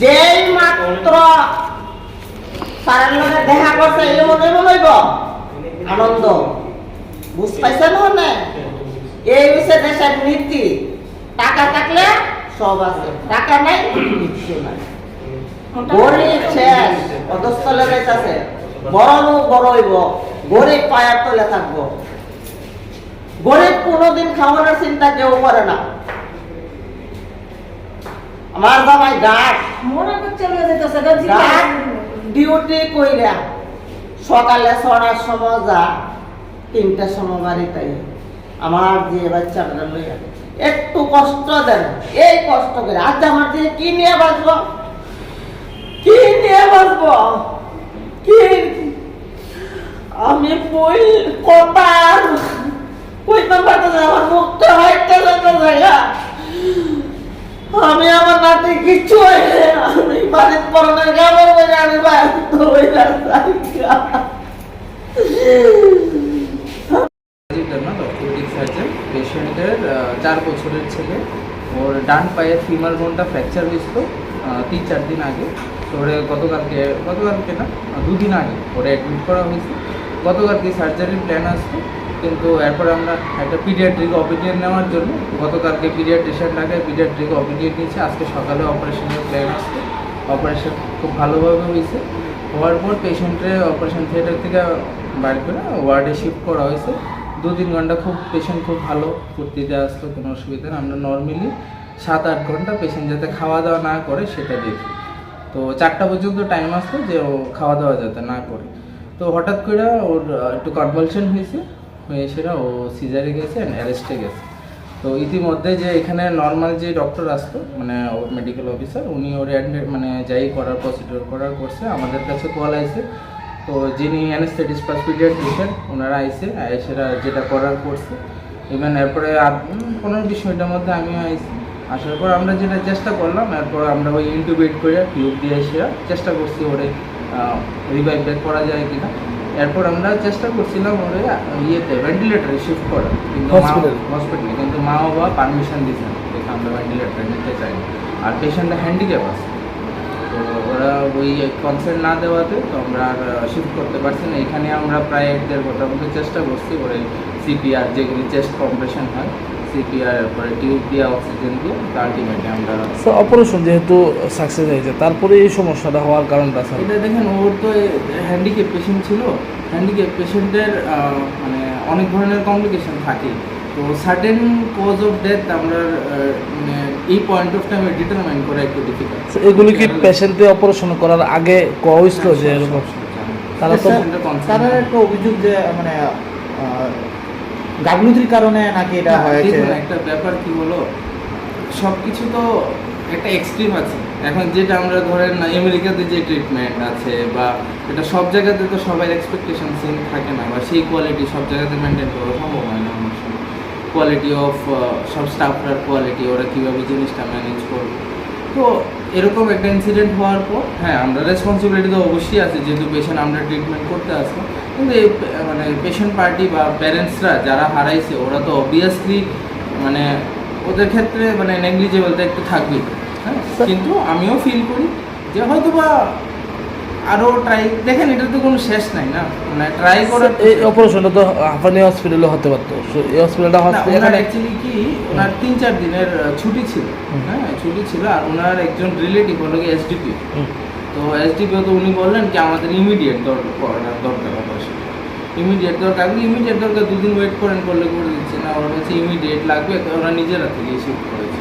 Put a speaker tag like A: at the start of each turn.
A: যেই মাত্র তার দেখা করছে এই মনে আনন্দ। এই হচ্ছে দেশের নীতি। টাকা থাকলে সব আছে। টাকা নাই গরিব শেষ বড় লোক বড় হইব। গরিব পায়ার তলে থাকব। গরিব কোনোদিন খাওয়ানোর চিন্তা কেউ করে না। আমার জামাই গাছ
B: মনে
A: ডিউটি কইরা সকালে ছটার সময় যা তিনটার সময় বাড়িতে। আমার যে বাচ্চাটা লইয়া একটু কষ্ট দেন এই কষ্ট করে। আজ আমার দিয়ে কি নিয়ে বাঁচবো? কি নিয়ে বাঁচবো? কি? আমি বই কথা কইতে পারতেছি আমার মুখটা হাইটটা যেতে জায়গা? আমি আমার নাতি কিচ্ছু আমি বাড়ির পরনের গাবার বই আমি
C: পেশেন্টের চার বছরের ছেলে। ওর ডান পায়ের ফিমার বোনটা ফ্র্যাকচার হয়েছিল তিন চার দিন আগে। ওরে গতকালকে গতকালকে না, দুদিন আগে ওরে অ্যাডমিট করা হয়েছে। গতকালকে সার্জারির প্ল্যান আসতো কিন্তু এরপর আমরা একটা পিডিয়াট্রিক অপিনিয়ন নেওয়ার জন্য গতকালকে পিডিয়াট্রিশিয়ান ডাকে পিডিয়াট্রিক অপিনিয়ন নিয়েছে। আজকে সকালে অপারেশনের প্ল্যান আসছে অপারেশন খুব ভালোভাবে হয়েছে। হওয়ার পর পেশেন্টের অপারেশন থিয়েটার থেকে বাইর করে ওয়ার্ডে শিফট করা হয়েছে। দু তিন ঘণ্টা খুব পেশেন্ট খুব ভালো, ফুর্তিতে আসতো কোনো অসুবিধা না আমরা নর্মালি সাত আট ঘণ্টা পেশেন্ট যাতে খাওয়া দাওয়া না করে সেটা দেখি। তো চারটা পর্যন্ত টাইম আসতো যে ও খাওয়া দাওয়া যাতে না করে। তো হঠাৎ করে ওর একটু কনভালশন হয়েছে। হয়ে সেটা ও সিজারে গেছে অ্যান্ড অ্যারেস্টে গেছে। তো ইতিমধ্যে যে এখানে নর্মাল যে ডক্টর আসতো মানে মেডিকেল অফিসার উনি ওর মানে যাই করার প্রসিডিওর করার করছে, আমাদের কাছে কল আইছে। তো যিনি অ্যানেস্থেটিস প্লাস পিডিয়াট্রিশিয়ান ওনারা আইসে সেটা যেটা করার করছে। ইভেন এরপরে পনেরো বিশ মিনিটের মধ্যে আমিও আইসি আসার পর আমরা যেটা চেষ্টা করলাম, এরপর আমরা ওই ইন্টুবেট করে টিউব দিয়ে সেরা চেষ্টা করছি ওরে রিভাইভ করা যায় কিনা। এরপর আমরা চেষ্টা করছিলাম ওরে ইয়েতে ভেন্টিলেটারে শিফট করা। কিন্তু হসপিটালে কিন্তু মা বাবা পারমিশন দিয়েছেন দেখে আমরা ভেন্টিলেটারে নিতে চাই না। আর পেশেন্টটা হ্যান্ডিক্যাপ আছে। তো ওরা ওই কনসেন্ট না দেওয়াতে তো আমরা আর শিফট করতে পারছি না। এখানে আমরা প্রায় এক দেড় ঘণ্টার মধ্যে চেষ্টা করছি। ওরে সিপিআর যেগুলি চেস্ট কম্প্রেশন হয় সিপিআর এরপরে টিউব দিয়ে অক্সিজেন দিয়ে আলটিমেটলি আমরা
D: স্যার অপারেশন যেহেতু সাকসেস হয়েছে তারপরে এই সমস্যাটা হওয়ার কারণটা স্যার
C: এটা দেখেন ওর তো হ্যান্ডিক্যাপ পেশেন্ট ছিল। হ্যান্ডিক্যাপ পেশেন্টের মানে অনেক ধরনের কমপ্লিকেশন থাকে। তো সার্টেন কজ অফ ডেথ আমরা মানে এই পয়েন্ট অফ টাইমে ডিটারমাইন করা একটু ডিফিকাল্ট
D: এগুলি কি পেশেন্টে অপারেশন করার আগে কোয়া হয়েছিল যে এরকম? তারা তো
E: তাদের একটা অভিযোগ যে মানে আহ, গাফলতির কারণে নাকি এটা হয়েছে?
C: একটা ব্যাপার কি হলো সব কিছু তো একটা এক্সট্রিম আছে। এখন যেটা আমরা ধরেন না আমেরিকাতে যে ট্রিটমেন্ট আছে বা এটা সব জায়গাতে তো সবার এক্সপেকটেশন সেম থাকে না বা সেই কোয়ালিটি সব জায়গাতে মেনটেন করা সম্ভব হয় না অনেক সময়। কোয়ালিটি অফ সব স্টাফরার কোয়ালিটি ওরা কীভাবে জিনিসটা ম্যানেজ করবে? তো এরকম একটা ইনসিডেন্ট হওয়ার পর হ্যাঁ আমরা রেসপন্সিবিলিটি তো অবশ্যই আছে যেহেতু পেশেন্ট আমরা ট্রিটমেন্ট করতে আসব কিন্তু মানে পেশেন্ট পার্টি বা প্যারেন্টসরা যারা হারাইছে ওরা তো অবভিয়াসলি মানে ওদের ক্ষেত্রে মানে নেগলিজেবল তো একটু থাকবেই। হ্যাঁ? কিন্তু আমিও ফিল করি যে হয়তো বা আরও ট্রাই দেখেন এটা তো কোনো শেষ নাই না? মানে ট্রাই করার
D: এই অপারেশনটা তো হাফানি হসপিটালে হতে পারতো। এই হসপিটালটা
C: ওনার অ্যাকচুয়ালি কি ওনার তিন চার দিনের ছুটি ছিল। হ্যাঁ ছুটি ছিল আর ওনার একজন রিলেটিভ হলো কি এসডিপি তো এসডিপিও তো উনি বললেন কি আমাদের ইমিডিয়েট দরকার দরকার। ইমিডিয়েট দরকার। ইমিডিয়েট দরকার দুদিন ওয়েট করেন করলে করে দিচ্ছে। না, ওরা হচ্ছে ইমিডিয়েট লাগবে ওরা নিজেরা থেকে শিফট করেছে।